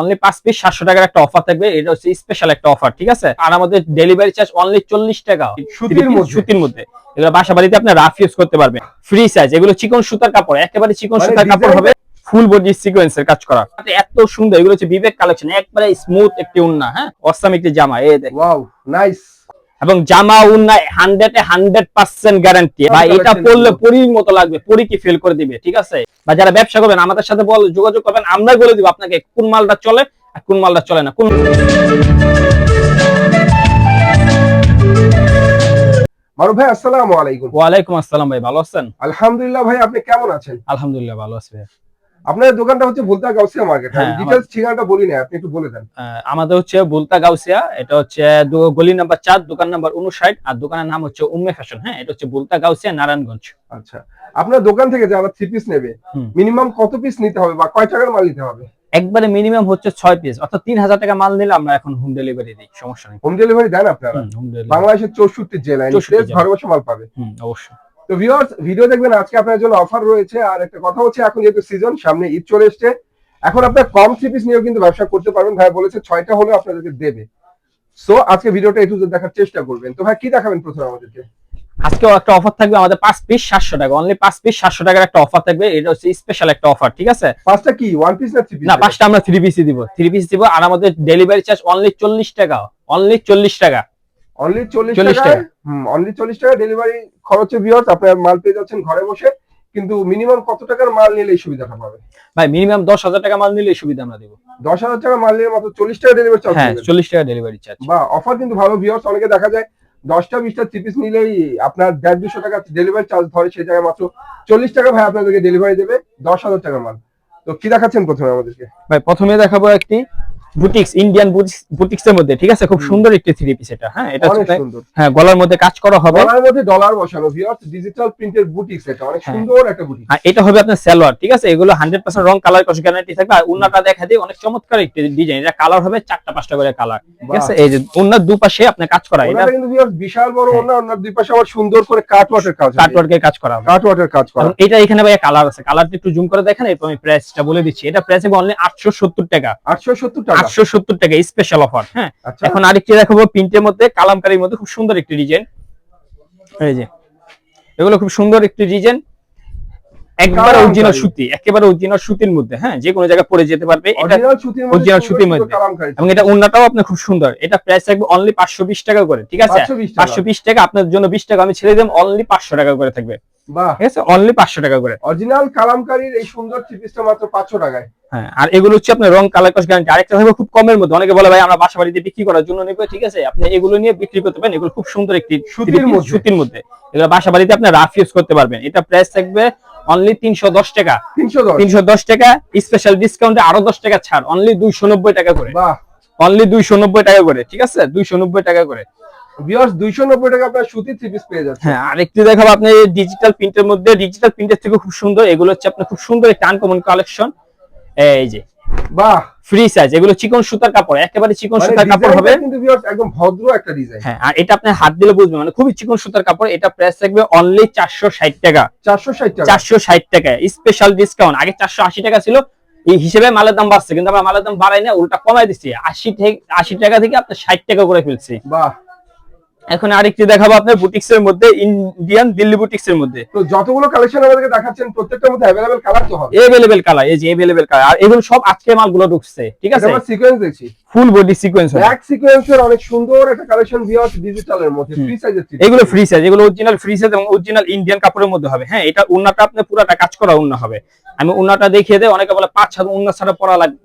Only পাঁচ piece সাতশো টাকার একটা অফার থাকবে। এটা হচ্ছে স্পেশাল একটা অফার ঠিক আছে? আর আমাদের ডেলিভারি চার্জ অনলি চল্লিশ টাকা। সুতির মধ্যে? এগুলো বাসা বাড়িতে আপনি রাফ ইউজ করতে পারবেন। ফ্রি সাইজ এগুলো চিকন সুতার কাপড় একেবারে চিকন মানে সুতার কাপড় হবে। ফুল বডি সিকোয়েন্সের কাজ করা। এত সুন্দর এগুলো হচ্ছে বিবেক কালেকশন একবারে স্মুথ একটি উন্না হ্যাঁ? অসাম একটি জামা এই দেখ ওয়াও নাইস এবং জামা উন্না হান্ড্রেড হান্ড্রেড পার্সেন্ট গ্যারান্টি বা এটা পরলে। পরির মতো লাগবে পরি কি ফিল করে দিবে ঠিক আছে? বা যারা ব্যবসা করবেন আমাদের সাথে বল যোগাযোগ করবেন আমরা বলে দিব আপনাকে কোন মালটা চলে আর কোন মালটা চলে না। কোন মারুফ ভাই আসসালামু আলাইকুম। ওয়ালাইকুম আসসালাম ভাই ভালো আছেন? আলহামদুলিল্লাহ ভাই আপনি কেমন আছেন? আলহামদুলিল্লাহ ভালো আছি ভাই। আপনার দোকানটা হচ্ছে ভুলতা গাউসিয়া মার্কেট হ্যাঁ, ডিটেলস ঠিকানাটা বলি না আপনি একটু বলে দেন। আমাদের হচ্ছে বুলতা গাউসিয়া এটা হচ্ছে গলি নাম্বার চার দোকান নাম্বার উনষাট আর দোকানের নাম হচ্ছে উম্মে ফ্যাশন। হ্যাঁ এটা হচ্ছে বুলতা গাউসিয়া নারায়ণগঞ্জ। আচ্ছা। আপনার দোকান থেকে যারা থ্রি পিস নেবে মিনিমাম কত পিস নিতে হবে বা কয় টাকার মাল নিতে হবে? একবারে মিনিমাম হচ্ছে ছয় পিস অর্থাৎ তিন হাজার টাকা মাল নিলে আমরা এখন হোম ডেলিভারি দিই সমস্যা নেই। হোম ডেলিভারি দেন আপনারা। বাংলাদেশের চৌষট্টি জেলায় 64 নিশ্চয়ই ঘরে বসে মাল পাবে। অবশ্যই। তো ভিউয়ার্স ভিডিও দেখবেন আজকে আপনার জন্য অফার রয়েছে। আর একটা কথা হচ্ছে এখন যেহেতু সিজন সামনে ঈদ চলে এসছে। এখন আপনার কম থ্রি পিস নিয়েও কিন্তু ব্যবসা করতে পারবেন। ভাই বলেছে ছয়টা হলেও আপনাদেরকে দেবে। সো আজকে ভিডিওটা একটু দেখার চেষ্টা করবেন। তো ভাই কি দেখাবেন প্রথমে আমাদেরকে? আজকেও একটা অফার থাকবে। আমাদের পাঁচ পিস সাতশো টাকা। অনলি পাঁচ পিস সাতশো টাকার একটা অফার থাকবে। এটা হচ্ছে স্পেশাল একটা অফার ঠিক আছে? পাঁচটা কি? ওয়ান পিস না থ্রি পিস না পাঁচটা আমরা থ্রি পিসই দিব। থ্রি পিস দিব। আর আমাদের ডেলিভারি চার্জ অনলি চল্লিশ টাকা। অনলি চল্লিশ টাকা। অনলি চল্লিশ 40 টাকা। টাকা। অনলি চল্লিশ টাকা ডেলিভারি খরচে ভিউয়ার্স আপনার মাল পেয়ে যাচ্ছেন ঘরে বসে কিন্তু মিনিমাম কত টাকার মাল নিলে এই সুবিধাটা পাবে? ভাই মিনিমাম দশ হাজার টাকা মাল নিলে এই সুবিধা আমরা দিব। দশ হাজার টাকা মাল নিলে মাত্র চল্লিশ টাকা ডেলিভারি চার্জ হ্যাঁ চল্লিশ টাকা ডেলিভারি চার্জ বা অফার কিন্তু ভালো ভিউয়ার্স অনেকে দেখা যায় দশটা বিশটা থ্রি পিস নিলেই আপনার দেড় দুশো টাকা ডেলিভারি চার্জ ধরে সেই জায়গায় মাত্র চল্লিশ টাকা ভাই আপনাদেরকে ডেলিভারি দেবে দশ হাজার টাকা মাল। তো কি দেখাচ্ছেন প্রথমে আমাদেরকে? ভাই প্রথমে দেখাবো একটি বুটিক্স ইন্ডিয়ান বুটিক্স এর মধ্যে ঠিক আছে? খুব সুন্দর একটি থ্রি পিস এটা হ্যাঁ? এটা অনেক সুন্দর। হ্যাঁ গলার মধ্যে কাজ করা হবে। গলার মধ্যে ডলার বসানো ভিউয়ার্স ডিজিটাল প্রিন্টের বুটিক্স এটা অনেক হ্যাঁ। সুন্দর একটা বুটিক আর এটা হবে আপনার সালোয়ার ঠিক আছে? এগুলো হান্ড্রেড পার্সেন্ট রং কালার কষ্ট গ্যারান্টি থাকবে। আর উন্নাটা দেখা দিয়ে অনেক চমৎকার একটি ডিজাইন এটা কালার হবে চারটা পাঁচটা করে কালার ঠিক আছে? এই যে উন্নার দুপাশে আপনার কাজ করা এটা কিন্তু ভিউয়ার্স বিশাল বড় হ্যাঁ। ওনা ওনার দুই পাশে আবার সুন্দর করে কাট ওয়াটের কাজ কাট ওয়ার্কের কাজ করা কাট ওয়াটের কাজ করা। এটা এখানে ভাই কালার আছে। কালারটা একটু জুম করে দেখেন এরপর আমি প্রাইসটা বলে দিচ্ছি। এটা প্রাইস হবে অনলি আটশো সত্তর টাকা। আটশো সত্তর টাকা। আটশো সত্তর টাকা স্পেশাল অফার হ্যাঁ? আচ্ছা। এখন আরেকটি দেখাবো প্রিন্টের মধ্যে কালামকারীর মধ্যে খুব সুন্দর একটি ডিজাইন এই যে এগুলো খুব সুন্দর একটি ডিজাইন একবার অরিজিনাল সুতি একেবারে অরিজিনাল সুতির মধ্যে হ্যাঁ? যে কোনো জায়গায় পরে যেতে পারবে এটা অরিজিনাল সুতির মধ্যে। এবং এটা ওন্নাটাও আপনার খুব সুন্দর। এটা প্রাইস থাকবে অনলি পাঁচশো বিশ টাকা করে ঠিক আছে? 520 টাকা। আপনার জন্য বিশ টাকা আমি ছেড়ে দেব অনলি পাঁচশো টাকা করে থাকবে। বাহ। ঠিক আছে? অনলি পাঁচশো টাকা করে। অরিজিনাল কালামকারীর এই সুন্দর থ্রি মাত্র পাঁচশো টাকায়। হ্যাঁ আর এগুলো হচ্ছে আপনার রং কালার কস গ্যারান্টি আরেকটা থাকবে খুব কমের মধ্যে। অনেকে বলে ভাই আমরা বাসা বাড়িতে বিক্রি করার জন্য নেব ঠিক আছে? আপনি এগুলো নিয়ে বিক্রি করতে পারেন। এগুলো খুব সুন্দর একটি সুতির মধ্যে। সুতির মধ্যে। এগুলো বাসা বাড়িতে আপনি রাফ ইউজ করতে পারবেন। এটা প্রাইস থাকবে অনলি তিনশো দশ টাকা। তিনশো দশ। টাকা স্পেশাল ডিসকাউন্টে আরও দশ টাকা ছাড়। অনলি দুইশো নব্বই টাকা করে। অনলি দুইশো নব্বই টাকা করে ঠিক আছে? দুইশো নব্বই টাকা করে। দুইশো নব্বই টাকা আপনার সুতির থ্রি পিস পেয়ে যাচ্ছে হ্যাঁ আরেকটি দেখাবো আপনি ডিজিটাল প্রিন্টের মধ্যে। ডিজিটাল প্রিন্টের থেকে খুব সুন্দর এগুলো হচ্ছে আপনার খুব সুন্দর একটা আনকমন কালেকশন এই যে বাহ। ফ্রি সাইজ এগুলো চিকন সুতার কাপড় একেবারে চিকন মানে সুতার কাপড় হবে। কিন্তু ভিউয়ার্স একদম ভদ্র একটা ডিজাইন হ্যাঁ আর এটা আপনি হাত দিলে বুঝবেন মানে খুবই চিকন সুতার কাপড় এটা প্রাইস থাকবে অনলি চারশো ষাট টাকা। চারশো ষাট টাকা। চারশো ষাট টাকা স্পেশাল ডিসকাউন্ট আগে চারশো আশি টাকা ছিল এই হিসেবে মালের দাম বাড়ছে কিন্তু আমরা মালের দাম বাড়াই না উল্টা কমাই দিচ্ছি। আশি থেকে আশি টাকা থেকে আপনার ষাট টাকা করে ফেলছি। বাহ। এখন আরেকটি দেখাবো আপনার বুটিক্স এর মধ্যে ইন্ডিয়ান দিল্লি বুটিক্স এর মধ্যে। তো যতগুলো কালেকশন আমাদেরকে দেখাচ্ছেন প্রত্যেকটার মধ্যে অ্যাভেলেবেল কালার তো হবে। এভেলেবেল কালার এই যে এভেলেবেল কালার আর এগুলো সব আজকে মালগুলো ঢুকছে ঠিক আছে? আমরা সিকোয়েন্স দেখছি। ফুল বডি সিকোয়েন্স ব্ল্যাক সিকোয়েন্সের অনেক সুন্দর একটা কালেকশন ভিউয়ার্স ডিজিটালের মধ্যে। ফ্রি সাইজের এগুলো ফ্রি সাইজ এগুলো অরিজিনাল ফ্রি সাইজ এবং অরিজিনাল ইন্ডিয়ান কাপড়ের মধ্যে হবে। হ্যাঁ এটা উন্নাটা আপনি পুরাটা কাজ করা উন্না হবে। আমি উন্নাটা দেখিয়ে দেয় অনেকে বলে পাঁচ হাত উন্না ছাড়া পরা লাগবে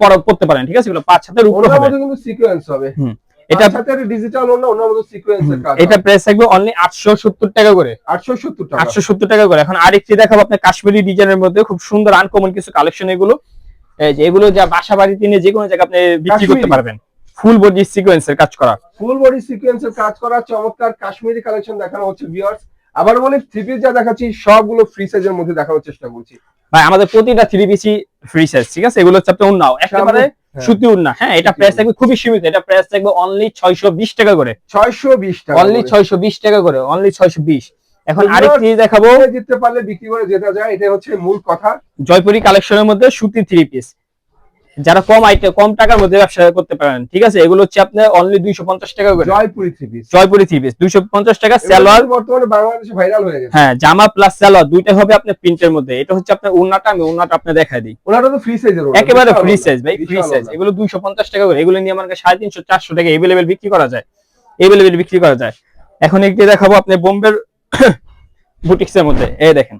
পরা পড়তে পারেন ঠিক আছে? এগুলো পাঁচ হাতের উপরে হবে। কিন্তু সিকোয়েন্স হবে। হুম। এটা সাথে ডিজিটাল ওনা ওনার মধ্যে সিকোয়েন্সের কাজ এটা প্রাইস থাকবে অনলি আটশো সত্তর টাকা করে। আটশো সত্তর টাকা। আটশো সত্তর টাকা করে। এখন আরেকটি দেখাবো আপনার কাশ্মীরি ডিজাইনের মধ্যে খুব সুন্দর আনকমন কিছু কালেকশন এগুলো। এই যে এগুলো যা বাসা বাড়িতে নিয়ে যে কোনো জায়গায় আপনি বিক্রি করতে পারবেন। ফুল বডি সিকোয়েন্সের কাজ করা। ফুল বডি সিকোয়েন্সের কাজ করা চমৎকার কাশ্মীরি কালেকশন দেখানো হচ্ছে ভিউয়ার্স আবার বলি থ্রি পিস যা দেখাচ্ছি সবগুলো ফ্রি সাইজের মধ্যে দেখানোর চেষ্টা করছি। ভাই আমাদের প্রতিটা থ্রি পিসি ফ্রি সাইজ ঠিক আছে? এগুলো হচ্ছে আপনার উন্নাও একেবারে। সুতি উন্না হ্যাঁ এটা প্রাইস থাকবে খুবই সীমিত। এটা প্রাইস থাকবে অনলি ছয়শো বিশ টাকা করে। ছয়শো বিশ টাকা অনলি করে। ছয়শো বিশ টাকা করে অনলি ছয়শো বিশ। এখন এগুলো- আরেকটি দেখাবো। জিততে পারলে বিক্রি করে যেটা যায় এটা হচ্ছে মূল কথা। জয়পুরি কালেকশনের মধ্যে সুতি থ্রি পিস যারা কম আইটেম কম টাকার মধ্যে ব্যবসা করতে পারেন ঠিক আছে? এগুলো হচ্ছে আপনার অনলি দুইশো পঞ্চাশ টাকা করে। Jaipuri three piece Jaipuri three piece দুইশো পঞ্চাশ টাকা সালোয়ার। বর্তমানে বাংলাদেশে ভাইরাল হয়ে গেছে। হ্যাঁ জামা প্লাস সালোয়ার দুইটা হবে আপনার প্রিন্টের মধ্যে। এটা হচ্ছে আপনার উন্নাটা আমি উন্নাটা আপনি দেখাই দিই। ওনাটা তো ফ্রি সাইজের একেবারে ফ্রি সাইজ ভাই ফ্রি সাইজ এগুলো দুইশো পঞ্চাশ টাকা করে। এগুলো নিয়ে আমার কাছে সাড়ে তিনশো চারশো টাকা এভেলেবেল বিক্রি করা যায়। এভেলেবেল বিক্রি করা যায়। এখন একটি দেখাবো আপনি বোম্বের বুটিক্স এর মধ্যে। এই দেখেন।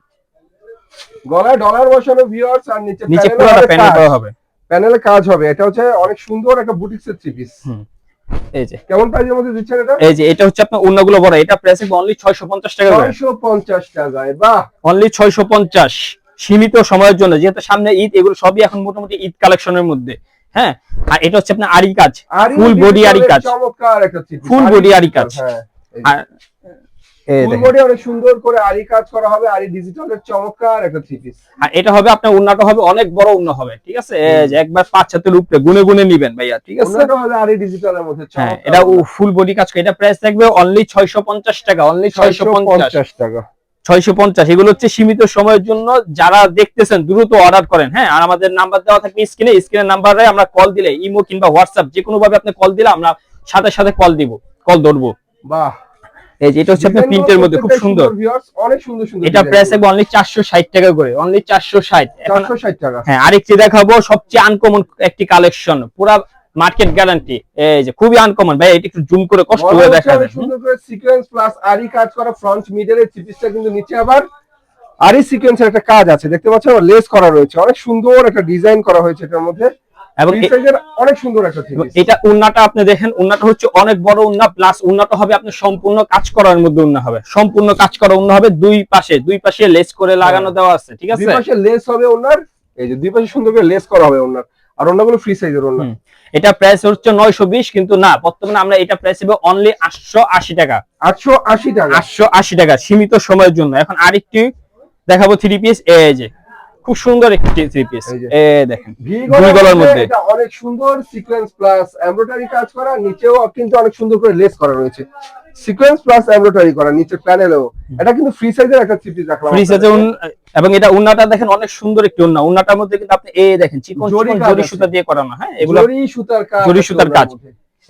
গলায় ডলার বসানো ভিউয়ার্স আর নিচে নিচে পুরোটা প্যানেল করা হবে। প্যানেলে কাজ হবে। এটা হচ্ছে অনেক সুন্দর একটা বুটিক্স এর থ্রি পিস এই যে। কেমন প্রাইসের মধ্যে দিচ্ছেন এটা? এই যে এটা হচ্ছে আপনার উন্নাগুলো বড়। এটা প্রাইস অনলি ছয়শো পঞ্চাশ টাকা করে। ছয়শো পঞ্চাশ টাকায় বাহ! অনলি ছয়শো পঞ্চাশ। সীমিত সময়ের জন্য যেহেতু সামনে ঈদ এগুলো সবই এখন মোটামুটি ঈদ কালেকশনের মধ্যে। হ্যাঁ? আর এটা হচ্ছে আপনার আরি কাজ। ফুল বডি আরি কাজ। চমৎকার একটা পিস Full আরি কাজ। হ্যাঁ আর অনেক সুন্দর করে আরি কাজ করা হবে আরি ডিজিটালের চমৎকার একটা থ্রি পিস আর এটা হবে আপনার উন্নাটা হবে অনেক বড় উন্না হবে ঠিক আছে? এই যে একবার পাঁচ উপরে গুনে গুনে নিবেন ভাইয়া ঠিক আছে? ওনাটা হবে আরি ডিজিটালের মধ্যে হ্যাঁ এটা ফুল বডি কাজ করে এটা প্রাইস থাকবে অনলি ছয়শো পঞ্চাশ টাকা অনলি ছয়শো পঞ্চাশ। 650 টাকা। ছয়শো পঞ্চাশ এগুলো হচ্ছে সীমিত সময়ের জন্য যারা দেখতেছেন দ্রুত অর্ডার করেন হ্যাঁ? আর আমাদের নাম্বার দেওয়া থাকবে স্ক্রিনে স্ক্রিনের নাম্বারে আমরা কল দিলে ইমো কিংবা হোয়াটসঅ্যাপ যে কোনো ভাবে আপনি কল দিলে আমরা সাথে সাথে কল দিব কল ধরবো। বাহ এই যে এটা হচ্ছে আপনার প্রিন্টের মধ্যে খুব সুন্দর। অনেক সুন্দর সুন্দর এটা প্রাইস থাকবে অনলি চারশো ষাট টাকা করে অনলি চারশো ষাট। এখন 460 টাকা। হ্যাঁ আরেকটি দেখাবো সবচেয়ে আনকমন একটি কালেকশন পুরা মার্কেট গ্যারান্টি এই যে খুবই আনকমন ভাই এটা একটু জুম করে কষ্ট করে হচ্ছে দেখা অনেক সুন্দর করে সিকোয়েন্স প্লাস আরি কাজ করা ফ্রন্ট মিডলের চিপিসটা কিন্তু নিচে আবার আরি সিকোয়েন্সের একটা কাজ আছে দেখতে পাচ্ছেন? লেস করা রয়েছে। অনেক সুন্দর একটা ডিজাইন করা হয়েছে এটার মধ্যে। এবং অনেক সুন্দর একটা এটা উন্নাটা আপনি দেখেন উন্নাটা হচ্ছে অনেক বড় উন্না প্লাস উন্নাটা হবে আপনি সম্পূর্ণ কাজ করার মধ্যে উন্না হবে। সম্পূর্ণ কাজ করা উন্না হবে দুই পাশে দুই পাশে লেস করে লাগানো দেওয়া আছে ঠিক দুই পাশে লেস হবে ওনার এই যে দুই পাশে সুন্দর করে লেস করা হবে ওনার আর অন্যগুলো ফ্রি সাইজের ওনার এটা প্রাইস হচ্ছে নয়শো বিশ কিন্তু না বর্তমানে আমরা এটা প্রাইস হবে অনলি আটশো আশি টাকা। আটশো আশি টাকা। আটশো আশি টাকা সীমিত সময়ের জন্য। এখন আরেকটি দেখাবো থ্রি পিস এই যে। খুব সুন্দর একটি থ্রি পিস এই এ দেখেন দুই গলার মধ্যে। এটা অনেক সুন্দর সিকোয়েন্স প্লাস এমব্রয়ডারি কাজ করা নিচেও কিন্তু অনেক সুন্দর করে লেস করা রয়েছে। সিকোয়েন্স প্লাস এমব্রয়ডারি করা নিচে প্যানেলেও। এটা কিন্তু ফ্রি সাইজের একটা থ্রি পিস রাখলাম ফ্রি সাইজে। এবং এটা উন্নাটা দেখেন অনেক সুন্দর একটি উন্না। উন্নাটার মধ্যে কিন্তু আপনি এই দেখেন চিকন জরি সুতা দিয়ে করানো হ্যাঁ? এগুলো জরি সুতার কাজ জরি সুতার কাজ।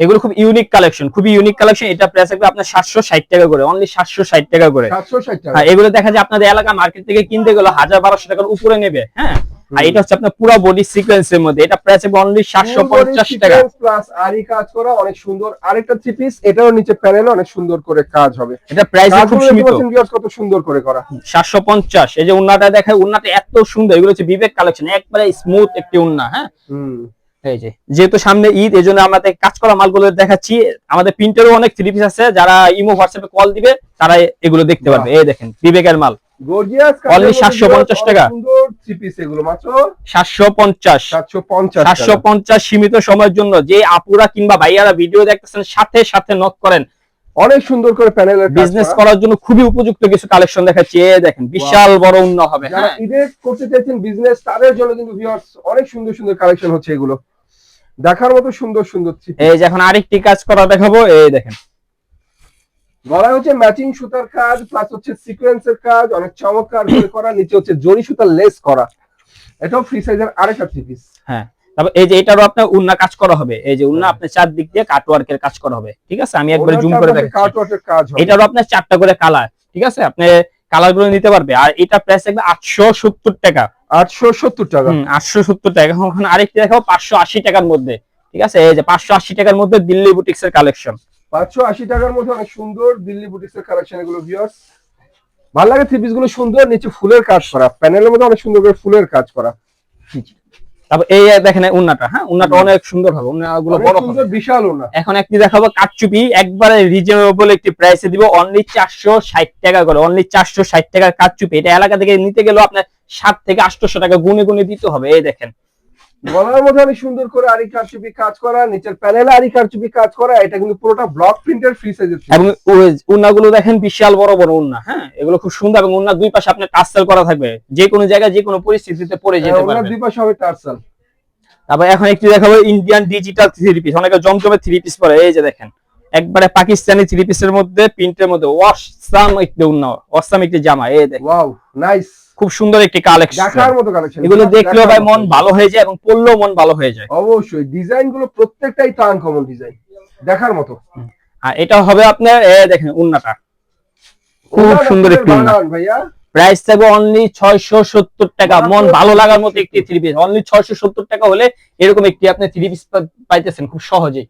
এগুলো খুব ইউনিক কালেকশন খুবই ইউনিক কালেকশন এটা প্রাইস থাকবে আপনার সাতশো ষাট টাকা করে অনলি সাতশো ষাট টাকা করে। 760 টাকা। হ্যাঁ এগুলো দেখা যায় আপনাদের এলাকা মার্কেট থেকে কিনতে গেলে হাজার বারোশো টাকার উপরে নেবে হ্যাঁ? আর এটা হচ্ছে আপনার পুরো বডি সিকোয়েন্সের মধ্যে। এটা প্রাইস হবে অনলি সাতশো পঞ্চাশ টাকা। প্লাস আরি কাজ করা অনেক সুন্দর। আরেকটা থ্রি পিস এটাও নিচে প্যানেলে অনেক সুন্দর করে কাজ হবে। এটা প্রাইস খুব সীমিত। কত সুন্দর করে করা। সাতশো পঞ্চাশ। এই যে উন্নাটা দেখায় উন্নাটা এত সুন্দর। এগুলো হচ্ছে বিবেক কালেকশন একবারে স্মুথ একটি উন্না হ্যাঁ? হুম। এই যে যেহেতু সামনে ঈদ এই জন্য আমাদের কাজ করা মালগুলো দেখাচ্ছি। আমাদের প্রিন্টেরও অনেক থ্রি পিস আছে যারা ইমো হোয়াটসঅ্যাপে কল দিবে তারা এগুলো দেখতে পারবে। এই দেখেন বিবেকের মাল। গর্জিয়াস Only 750 টাকা। সুন্দর থ্রি পিস এগুলো মাত্র? সাতশো পঞ্চাশ। 750 সাতশো টাকা। পঞ্চাশ সীমিত সময়ের জন্য। যে আপুরা কিংবা ভাইয়ারা ভিডিও দেখতেছেন সাথে সাথে নক করেন। অনেক সুন্দর করে প্যানেলের বিজনেস করার জন্য খুবই উপযুক্ত কিছু কালেকশন দেখাচ্ছি। দেখেন বিশাল বড় উন্ন হবে যারা হ্যাঁ। ঈদে করতে চাইছেন বিজনেস তাদের জন্য কিন্তু ভিউয়ার্স অনেক সুন্দর সুন্দর কালেকশন হচ্ছে এগুলো। দেখার মতো সুন্দর সুন্দর এই যে এখন আরেকটি কাজ করা দেখাবো এই দেখেন। গলায় হচ্ছে ম্যাচিং সুতার কাজ প্লাস হচ্ছে সিকোয়েন্সের কাজ অনেক চমৎকার করে করা নিচে হচ্ছে জরি সুতার লেস করা। এটাও ফ্রি সাইজের আরেকটা থ্রি পিস হ্যাঁ তারপর এই যে এটারও আপনার উন্না কাজ করা হবে। এই যে উন্না আপনার চারদিক দিয়ে কাটওয়ার্কের কাজ করা হবে। ঠিক আছে? আমি একবার জুম করে দেখাচ্ছি। কাজ এটারও আপনার চারটা করে কালার ঠিক আছে? আপনি কালারগুলো নিতে পারবে। আর এটা প্রাইস থাকবে আটশো সত্তর টাকা। আটশো সত্তর টাকা। আটশো সত্তর টাকা। এখন আরেকটি দেখাবো টাকার মধ্যে। ঠিক আছে? এই যে টাকার মধ্যে দিল্লি বুটিক্সের কালেকশন পাঁচশো আশি টাকার মধ্যে অনেক সুন্দর দিল্লি বুটিক্সের কালেকশন এগুলো ভিউয়ার্স ভালো লাগে থ্রি পিসগুলো সুন্দর নিচে ফুলের কাজ করা। প্যানেলের মধ্যে অনেক সুন্দর করে ফুলের কাজ করা। তারপর এই দেখেন উন্নাটা হ্যাঁ? উন্নাটা অনেক সুন্দর হবে উন্নাগুলো বড় হবে। বিশাল উন্না। এখন একটি দেখাবো কাটচুপি একবারে রিজনেবল একটি প্রাইসে দিব অনলি চারশো ষাট টাকা করে অনলি চারশো ষাট টাকার কাটচুপি। এটা এলাকা থেকে নিতে গেলেও আপনার সাত থেকে আটশোশো টাকা গুনে গুনে দিতে হবে এই দেখেন। গলার মধ্যে অনেক সুন্দর করে আরি কারচুপি কাজ করা নিচের প্যানেলে আরি কারচুপি কাজ করা এটা কিন্তু পুরোটা ব্লক প্রিন্টের ফ্রি সাইজের এবং উন্নাগুলো দেখেন বিশাল বড় বড় উন্না হ্যাঁ? এগুলো খুব সুন্দর এবং উন্না দুই পাশে আপনার টার্সেল করা থাকবে। যে কোনো জায়গায় যে কোনো পরিস্থিতিতে পড়ে যেতে পারবে উন্না দুই পাশে হবে টার্সেল তারপর এখন একটু দেখাবো ইন্ডিয়ান ডিজিটাল থ্রি পিস অনেকে জমজমের থ্রি পিস পরে এই যে দেখেন। একবারে পাকিস্তানি থ্রি পিসের মধ্যে প্রিন্টের মধ্যে অসাম একটি উন্না অসাম একটি জামা এ দেখ ওয়াও নাইস খুব সুন্দর একটি কালেকশন দেখার মতো কালেকশন এগুলো দেখলেও ভাই মন ভালো হয়ে যায় এবং পড়লেও মন ভালো হয়ে যায়। অবশ্যই ডিজাইনগুলো প্রত্যেকটাই তো আনকমন ডিজাইন দেখার মতো। আর এটা হবে আপনার এ দেখেন উন্নাটা খুব সুন্দর একটি উন্না ভাইয়া। প্রাইস থাকবে অনলি ছয়শো সত্তর টাকা। মন ভালো লাগার মতো একটি থ্রি পিস অনলি ছয়শো সত্তর টাকা হলে এরকম একটি আপনি থ্রি পিস পাইতেছেন খুব সহজেই।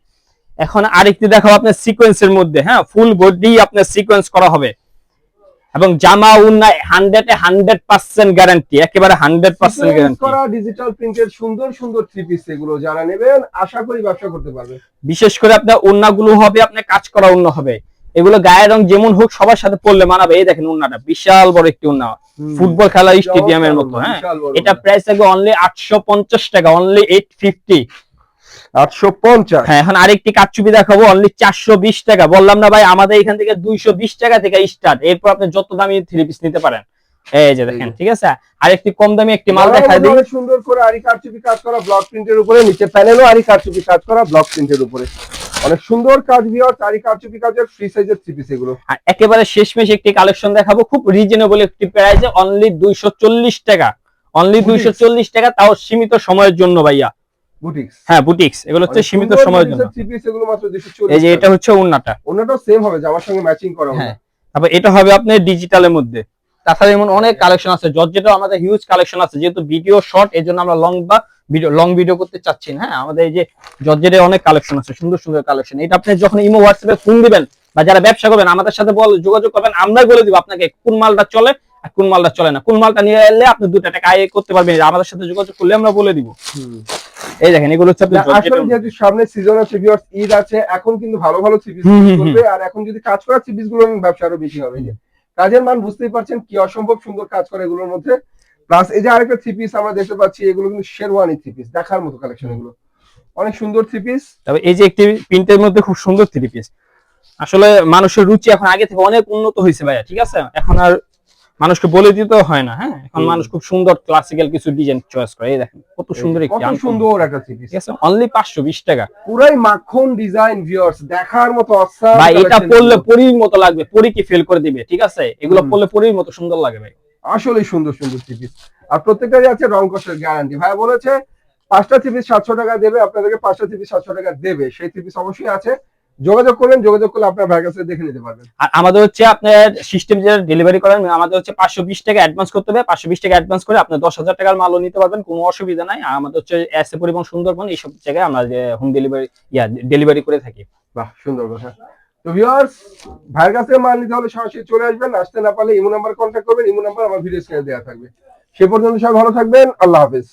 এখন আরেকটি দেখাবো আপনার সিকোয়েন্সের মধ্যে হ্যাঁ? ফুল বডি আপনার সিকোয়েন্স করা হবে। এবং জামা উন্না hundred a hundred percent guarantee একেবারে হান্ড্রেড পার্সেন্ট গ্যারান্টি করা ডিজিটাল প্রিন্টের সুন্দর সুন্দর থ্রি পিস এগুলো যারা নেবেন আশা করি ব্যবসা করতে পারবে বিশেষ করে আপনার উন্নাগুলো হবে আপনার কাজ করা উন্ন হবে। এগুলো গায়ের রং যেমন হোক সবার সাথে পড়লে মানাবে। এই দেখেন উন্নাটা বিশাল বড় একটি উন্না। ফুটবল খেলা স্টেডিয়ামের মতো হ্যাঁ? এটা প্রাইস থাকবে অনলি আটশো পঞ্চাশ টাকা অনলি এইট ফিফটি আটশো পঞ্চাশ। হ্যাঁ এখন আরেকটি কাটচুপি দেখাবো অনলি চারশো বিশ টাকা। বললাম না ভাই আমাদের এখান থেকে দুইশো বিশ টাকা থেকে স্টার্ট এরপর আপনি যত দামি থ্রি পিস নিতে পারেন। এই যে দেখেন ঠিক আছে? আরেকটি কম দামি একটি মাল দেখা দিই। অনেক সুন্দর করে আরি কারচুপি কাজ করা ব্লক প্রিন্টের উপরে নিচে প্যানেলও আরি কারচুপি কাজ করা ব্লক প্রিন্টের উপরে। অনেক সুন্দর কাজ বিয়ার আরি কারচুপি কাজের ফ্রি সাইজের থ্রি পিস এগুলো। আর একেবারে শেষমেশ একটি কালেকশন দেখাবো খুব রিজনেবল একটি প্রাইসে অনলি দুইশো চল্লিশ টাকা। Only Boutiques। দুইশো চল্লিশ টাকা তাও সীমিত সময়ের জন্য ভাইয়া। বুটিক্স। হ্যাঁ বুটিক্স। এগুলো হচ্ছে সীমিত সময়ের জন্য। এগুলো মাত্র দুশো এই যে এটা হচ্ছে উন্নাটা অন্যটাও সেম হবে জামার সঙ্গে ম্যাচিং করা হবে তারপর এটা হবে আপনার ডিজিটালের মধ্যে। তাছাড়া এমন অনেক কালেকশন আছে জর্জেটাও আমাদের হিউজ কালেকশন আছে যেহেতু ভিডিও শর্ট এর জন্য আমরা লং বা ভিডিও লং ভিডিও করতে চাচ্ছি না হ্যাঁ। আমাদের এই যে অনেক কালেকশন আছে সুন্দর সুন্দর কালেকশন এটা আপনি যখন ইমো হোয়াটসঅ্যাপে ফোন দিবেন বা যারা ব্যবসা করবেন আমাদের সাথে বল যোগাযোগ করবেন আমরাই বলে দিব আপনাকে কোন মালটা চলে আর কোন মালটা চলে না। কোন মালটা নিয়ে এলে আপনি দুটা টাকা আয় করতে পারবেন। আমাদের সাথে যোগাযোগ করলে আমরা বলে দিব। এই দেখেন এগুলো হচ্ছে আসলে যেহেতু সামনে সিজন আছে ভিউয়ার্স ঈদ আছে এখন কিন্তু ভালো ভালো হুম। করবে আর এখন যদি কাজ করা পিসগুলো ব্যবসা আরও বেশি হবে। কাজের মান বুঝতেই পারছেন কি অসম্ভব সুন্দর কাজ করে এগুলোর মধ্যে। প্লাস এই যে আরেকটা থ্রি পিস আমরা দেখতে পাচ্ছি এগুলো কিন্তু শেরওয়ানি থ্রি পিস দেখার মতো কালেকশন এগুলো। অনেক সুন্দর থ্রি পিস তবে এই যে একটি প্রিন্টের মধ্যে খুব সুন্দর থ্রি পিস আসলে মানুষের রুচি এখন আগে থেকে অনেক উন্নত হয়েছে ভাইয়া ঠিক আছে? এখন আর মানুষকে বলে দিতে হয় না হ্যাঁ? এখন মানুষ খুব সুন্দর ক্লাসিক্যাল কিছু ডিজাইন চয়েস করে। এই দেখেন কত সুন্দর একটি কত সুন্দর একটা থ্রি পিস ঠিক আছে অনলি পাঁচশো বিশ টাকা। পুরাই মাখন ডিজাইন ভিউয়ার্স দেখার মতো অসাম ভাই এটা পরলে পরীর মতো লাগবে পরি কি ফেল করে দিবে ঠিক আছে? এগুলো। পরলে পরীর মতো সুন্দর লাগে ভাই। আসলে সুন্দর সুন্দর থ্রি আর প্রত্যেকটারই আছে রং কষের গ্যারান্টি ভাই বলেছে পাঁচটা থ্রি পিস সাতশো টাকা দেবে আপনাদেরকে পাঁচটা থ্রি পিস সাতশো টাকা দেবে। সেই থ্রি পিস অবশ্যই আছে। যোগাযোগ করবেন যোগাযোগ করলে আপনার ভাইয়ের কাছে দেখে নিতে পারবেন। আর আমাদের হচ্ছে আপনার সিস্টেম যেটা ডেলিভারি করেন আমাদের হচ্ছে পাঁচশো বিশ টাকা অ্যাডভান্স করতে হবে। পাঁচশো বিশ টাকা অ্যাডভান্স করে আপনি দশ হাজার টাকার মালও নিতে পারবেন কোনো অসুবিধা নাই। আর আমাদের হচ্ছে এসে পরিবহন সুন্দরবন এইসব জায়গায় আমরা যে হোম ডেলিভারি ইয়া ডেলিভারি করে থাকি। বাহ সুন্দর কথা। তো ভিউয়ার্স ভাইয়ের কাছে মাল নিতে হলে সরাসরি চলে আসবেন। আসতে না পারলে ইমো নাম্বার কন্ট্যাক্ট করবেন। ইমো নাম্বার আমার ভিডিও স্ক্রিনে দেওয়া থাকবে। সে পর্যন্ত সবাই ভালো থাকবেন। আল্লাহ হাফেজ।